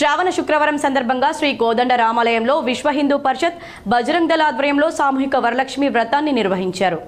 శ్రావణ శుక్రవారం సందర్భంగా శ్రీ కోదండ రామాలయంలో విశ్వ హిందూ పరిషత్ బజరంగ్ దళ ఆధ్వర్యంలో సామూహిక వరలక్ష్మి వ్రతాన్ని నిర్వహించారు.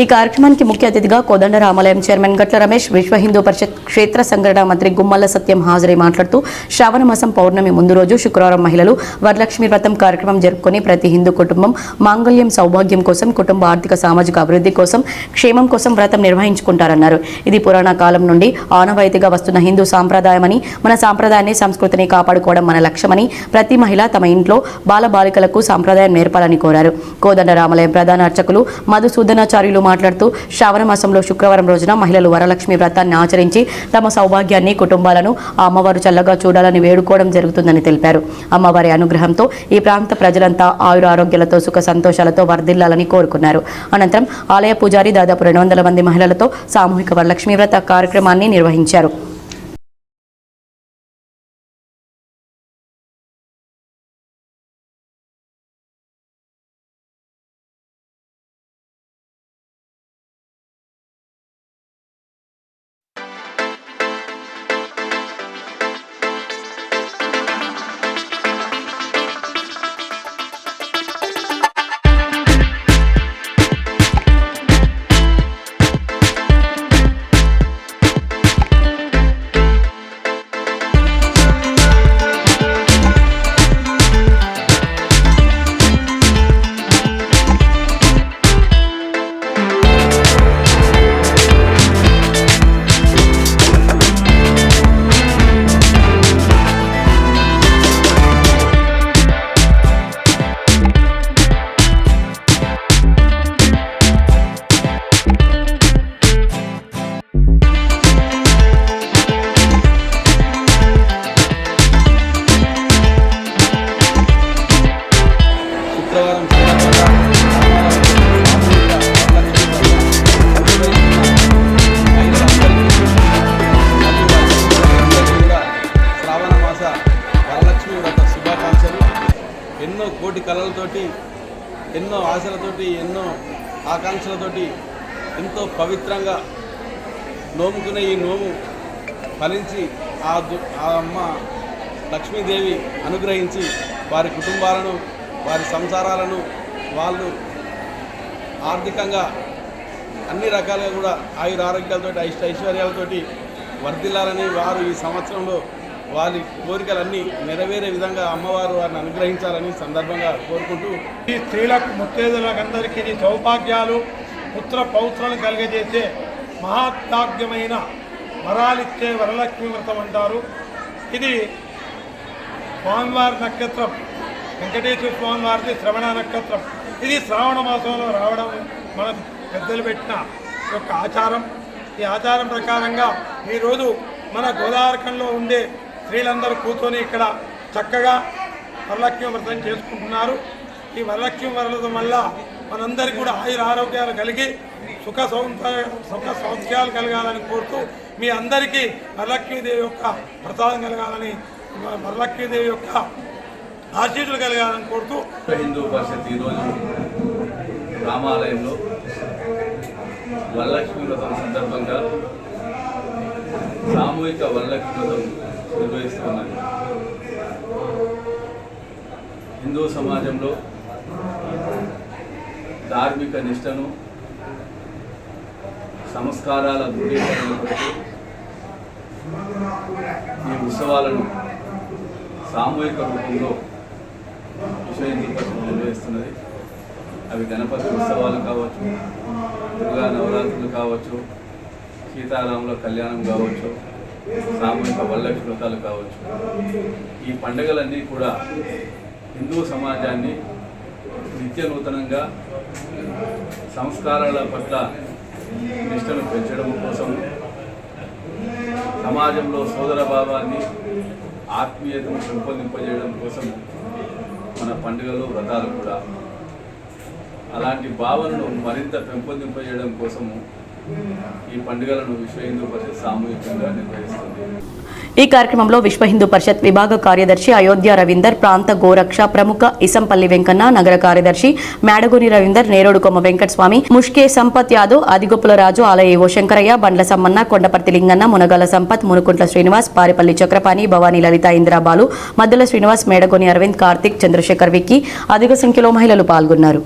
ఈ కార్యక్రమానికి ముఖ్య అతిథిగా కోదండ రామాలయం చైర్మన్ గట్ల రమేష్ విశ్వ హిందూ పరిషత్ క్షేత్ర సంఘటన మంత్రి గుమ్మల్ల సత్యం హాజరై మాట్లాడుతూ శ్రావణ మాసం పౌర్ణమి ముందు రోజు శుక్రవారం మహిళలు వరలక్ష్మి వ్రతం కార్యక్రమం జరుపుకొని ప్రతి హిందూ కుటుంబం మాంగళ్యం సౌభాగ్యం కోసం కుటుంబ ఆర్థిక సామాజిక అభివృద్ధి కోసం క్షేమం కోసం వ్రతం నిర్వహించుకుంటారన్నారు. ఇది పురాణ కాలం నుండి ఆనవాయితీగా వస్తున్న హిందూ సాంప్రదాయమని మన సాంప్రదాయాన్ని సంస్కృతిని కాపాడుకోవడం మన లక్ష్యమని ప్రతి మహిళ తమ ఇంట్లో బాలబాలికలకు సాంప్రదాయం నేర్పాలని కోరారు. కోదండ రామాలయం ప్రధాన అర్చకులు మధుసూదనాచార్యులు మాట్లాడుతూ శ్రావణ మాసంలో శుక్రవారం రోజున మహిళలు వరలక్ష్మి వ్రతాన్ని ఆచరించి తమ సౌభాగ్యాన్ని కుటుంబాలను ఆ అమ్మవారు చల్లగా చూడాలని వేడుకోవడం జరుగుతుందని తెలిపారు. అమ్మవారి అనుగ్రహంతో ఈ ప్రాంత ప్రజలంతా ఆయుర ఆరోగ్యాలతో సుఖ సంతోషాలతో వర్ధిల్లాలని కోరుకున్నారు. అనంతరం ఆలయ పూజారి దాదాపు రెండు వందల మంది మహిళలతో సామూహిక వరలక్ష్మి వ్రత కార్యక్రమాన్ని నిర్వహించారు. శుక్రవారం శ్రావణ మాస వరలక్ష్మి వ్రత శుభాకాంక్షలు. ఎన్నో కోటి కళలతోటి ఎన్నో ఆశలతోటి ఎన్నో ఆకాంక్షలతోటి ఎంతో పవిత్రంగా నోముకునే ఈ నోము ఫలించి ఆ దు- ఆ అమ్మ లక్ష్మీదేవి అనుగ్రహించి వారి కుటుంబాలను వారి సంసారాలను వాళ్ళు ఆర్థికంగా అన్ని రకాలుగా కూడా ఆయుర ఆరోగ్యాలతోటి ఐష్ట ఐశ్వర్యాలతోటి వర్ధిల్లాలని వారు ఈ సంవత్సరంలో వారి కోరికలన్నీ నెరవేరే విధంగా అమ్మవారు వారిని అనుగ్రహించాలని సందర్భంగా కోరుకుంటూ ఈ స్త్రీలకు ముత్తేదులకందరికీ సౌభాగ్యాలు పుత్ర పౌత్రాలు కలిగజేసే మహాత్యాగ్యమైన వరాలిచ్చే వరలక్ష్మి వ్రతం అంటారు. ఇది స్వామివారి నక్షత్రం. వెంకటేశ్వర స్వామి వారిది శ్రవణ నక్షత్రం. ఇది శ్రావణ మాసంలో రావడం మనం పెద్దలు పెట్టిన యొక్క ఆచారం. ఈ ఆచారం ప్రకారంగా ఈరోజు మన గోదావరికంలో ఉండే స్త్రీలందరూ కూర్చొని ఇక్కడ చక్కగా వరలక్ష్మి వ్రతం చేసుకుంటున్నారు. ఈ వరలక్ష్మి వ్రతం వల్ల మనందరికీ కూడా ఆయుర ఆరోగ్యాలు కలిగి సుఖ సౌందర్య సుఖ సౌఖ్యాలు కలగాలని కోరుతూ మీ అందరికీ వరలక్ష్మీదేవి యొక్క ప్రసాదం కలగాలని వరలక్ష్మీదేవి యొక్క ఆశీస్సులు కలగాలని కోరుతూ హిందూ పరిషత్ ఈరోజు రామాలయంలో వరలక్ష్మి వ్రతం సందర్భంగా సామూహిక వరలక్ష్మి వ్రతం నిర్వహిస్తున్నది హిందూ సమాజంలో ధార్మిక నిష్టను సంస్కారాల దృఢీకరణ ఈ ఉత్సవాలను సామూహిక రూపంలో విశ్వ నిర్వహిస్తున్నది అవి గణపతి ఉత్సవాలు కావచ్చు దుర్గా నవరాత్రులు కావచ్చు సీతారాముల కళ్యాణం కావచ్చు సామూహిక వరలక్ష్మి వ్రతాలు కావచ్చు. ఈ పండుగలన్నీ కూడా హిందూ సమాజాన్ని నిత్య నూతనంగా సంస్కారాల పట్ల నిష్టను పెంచడం కోసం సమాజంలో సోదర భావాన్ని ఆత్మీయతను పెంపొందింపజేయడం కోసం మన పండుగలు వ్రతాలు కూడా. అలాంటి భావనను మరింత పెంపొందింపజేయడం కోసము ఈ పండుగలను విశ్వ హిందూ పరిషత్ సామూహికంగా నిర్వహిస్తుంది. ఈ కార్యక్రమంలో విశ్వ హిందూ పరిషత్ విభాగ కార్యదర్శి అయోధ్య రవీందర్ ప్రాంత గోరక్ష ప్రముఖ ఇసంపల్లి వెంకన్న నగర కార్యదర్శి మేడగుని రవీందర్ నేరుడు కొమ్మ వెంకటస్వామి ముష్కే సంపత్ యాదవ్ అదిగొప్పుల రాజు ఆలయ ఓ శంకరయ్య బండ్ల సమ్మన్న కొండపర్తి లింగన్న మునగాల సంపత్ మునుకుంట్ల శ్రీనివాస్ పారిపల్లి చక్రపాణి భవానీ లలిత ఇందిరాబాలు మద్దెల శ్రీనివాస్ మేడగోని అరవింద్ కార్తిక్ చంద్రశేఖర్ విక్కి అధిక సంఖ్యలో మహిళలు పాల్గొన్నారు.